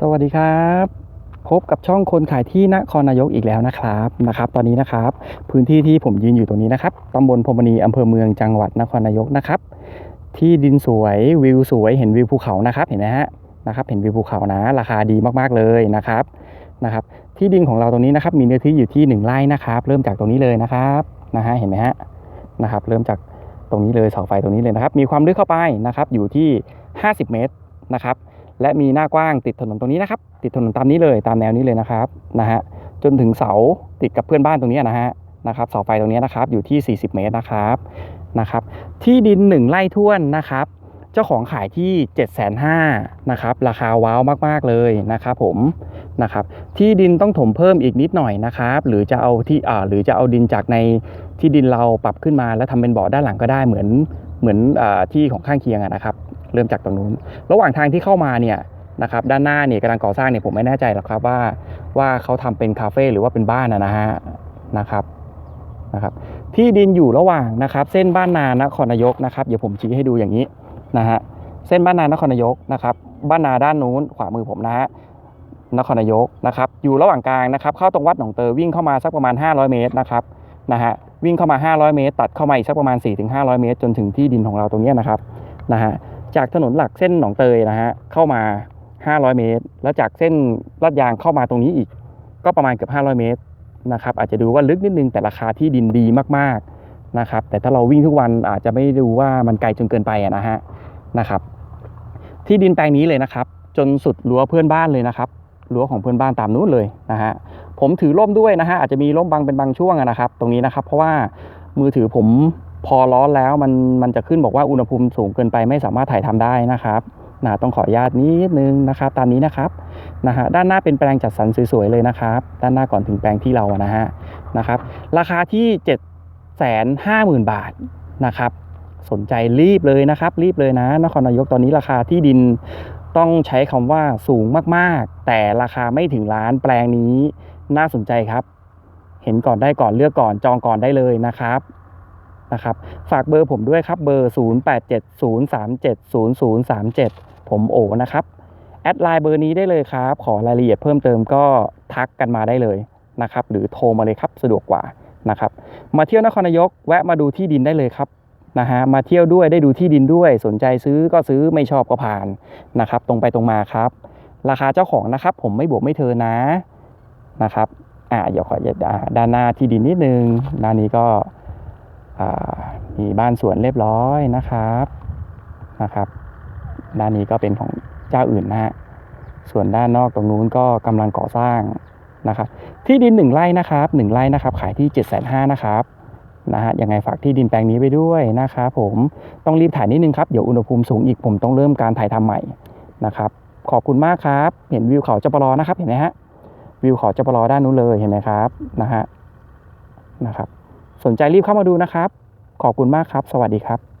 สวัสดีครับ พบกับช่องคนขายที่นครนายกอีกแล้วนะครับนะครับ ตอนนี้นะครับ พื้นที่ที่ผมยืนอยู่ตรงนี้นะครับตำบลพรมณีอำเภอเมืองจังหวัดนครนายกนะครับ ที่ดินสวยวิวสวยเห็นวิวภูเขานะครับเห็นไหมฮะนะครับ เห็นวิวภูเขานะ ราคาดีมากๆเลยนะครับนะครับ ที่ดินของเราตรงนี้นะครับ มีเนื้อที่อยู่ที่หนึ่งไร่นะครับ เริ่มจากตรงนี้เลยนะครับนะฮะเห็นไหมฮะนะครับ เริ่มจากตรงนี้เลยเสาไฟตรงนี้เลยนะครับ มีความลึกเข้าไปนะครับ อยู่ที่ 50 เมตรนะครับ และมีหน้ากว้างติดถนนตรงนี้นะครับ ติดถนนตามนี้เลยตามแนวนี้เลยนะครับนะฮะจนถึงเสาติดกับเพื่อนบ้านตรงนี้นะฮะนะครับเสาไฟตรงนี้นะครับอยู่ที่ 40 เมตรนะครับนะครับ ที่ดิน 1ไร่ท้วนนะครับ เจ้าของขายที่ 7 5 0 0 0นะครับราคาว้าวมาก ๆ เลยนะครับผมนะครับที่ดินต้องถมเพิ่มอีกนิดหน่อยนะครับ หรือจะเอาที่อ่าหรือจะเอาดินจากในที่ดินเราปรับขึ้นมาแล้วทำเป็นบ่อด้านหลังก็ได้เหมือนเหมือนอที่ของข้างเคียงนะครับ เริ่มจากตรงนู้น ระหว่างทางที่เข้ามาเนี่ยนะครับด้านหน้าเนี่ยกำลังก่อสร้างเนี่ยผมไม่แน่ใจหรอกครับว่าว่าเขาทำเป็นคาเฟ่หรือว่าเป็นบ้านนะฮะนะครับนะครับ ที่ดินอยู่ระหว่างนะครับ เส้นบ้านนานครนายกนะครับเดี๋ยวผมชี้ให้ดูอย่างนี้นะฮะเส้นบ้านนานครนายกนะครับ บ้านนาด้านนู้นขวามือผมนะฮะนครนายกนะครับอยู่ระหว่างกลางนะครับ เข้าตรงวัดหนองเตอวิ่งเข้ามาสักประมาณ 500 เมตรนะครับนะฮะวิ่งเข้ามา 500 เมตร ตัดเข้ามาอีกสักประมาณ 4-500 เมตร จนถึงที่ดินของเราตรงนี้นะครับนะฮะ จากถนนหลักเส้นหนองเตยนะฮะเข้ามา 500 เมตร แล้วจากเส้นลาดยางเข้ามาตรงนี้อีก ก็ประมาณเกือบ500 เมตรนะครับอาจจะดูว่าลึกนิดนึงแต่ราคาที่ดินดีมากๆนะครับแต่ถ้าเราวิ่งทุกวันอาจจะไม่ดูว่ามันไกลจนเกินไปนะฮะนะครับ ที่ดินแปลงนี้เลยนะครับ จนสุดรั้วเพื่อนบ้านเลยนะครับรั้วของเพื่อนบ้านตามนู้นเลยนะฮะผมถือร่มด้วยนะฮะอาจจะมีร่มบังเป็นบางช่วงนะครับ ตรงนี้นะครับ เพราะว่ามือถือผม พอร้อนแล้วมันมันจะขึ้นบอกว่าอุณหภูมิสูงเกินไปไม่สามารถถ่ายทำได้นะครับนะต้องขออนุญาตนิดนึงนะครับ ตามนี้นะครับนะฮะด้านหน้าเป็นแปลงจัดสรรสวยๆเลยนะครับ ด้านหน้าก่อนถึงแปลงที่เรานะฮะนะครับ ราคาที่7 5 0 0 0 0บาทนะครับ สนใจรีบเลยนะครับ รีบเลยนะนครนายกตอนนี้ราคาที่ดินต้องใช้คำว่าสูงมากๆ แต่ราคาไม่ถึงล้านแปลงนี้น่าสนใจครับ เห็นก่อนได้ก่อนเลือกก่อนจองก่อนได้เลยนะครับ นะครับ ฝากเบอร์ผมด้วยครับ เบอร์ 0870370037 ผมโอนะครับ แอดไลน์เบอร์นี้ได้เลยครับ ขอรายละเอียดเพิ่มเติมก็ทักกันมาได้เลยนะครับ หรือโทรมาเลยครับสะดวกกว่านะครับ มาเที่ยวนครนายกแวะมาดูที่ดินได้เลยครับนะฮะ มาเที่ยวด้วยได้ดูที่ดินด้วย สนใจซื้อก็ซื้อไม่ชอบก็ผ่านนะครับ ตรงไปตรงมาครับ ราคาเจ้าของนะครับ ผมไม่บวกไม่เทินนะนะครับ อ่าเดี๋ยวขออ่าด้านหน้าที่ดินนิดนึง ด้านนี้ก็ มีบ้านสวนเรียบร้อยนะครับนะครับ ด้านนี้ก็เป็นของเจ้าอื่นนะฮะส่วนด้านนอกตรงนู้นก็กำลังก่อสร้างนะครับ ที่ดินหนึ่งไร่นะครับหนึ่งไร่นะครับ ขายที่เจ็ดแสนห้านะครับนะฮะยังไงฝากที่ดินแปลงนี้ไปด้วยนะครับผมต้องรีบถ่ายนิดนึงครับเดี๋ยวอุณหภูมิสูงอีกผมต้องเริ่มการถ่ายทำใหม่นะครับ ขอบคุณมากครับ เห็นวิวเขาจปรอนะครับเห็นไหมฮะวิวเขาจปรอด้านนู้นเลยเห็นไหมครับนะฮะนะครับ สนใจรีบเข้ามาดูนะครับ ขอบคุณมากครับ สวัสดีครับ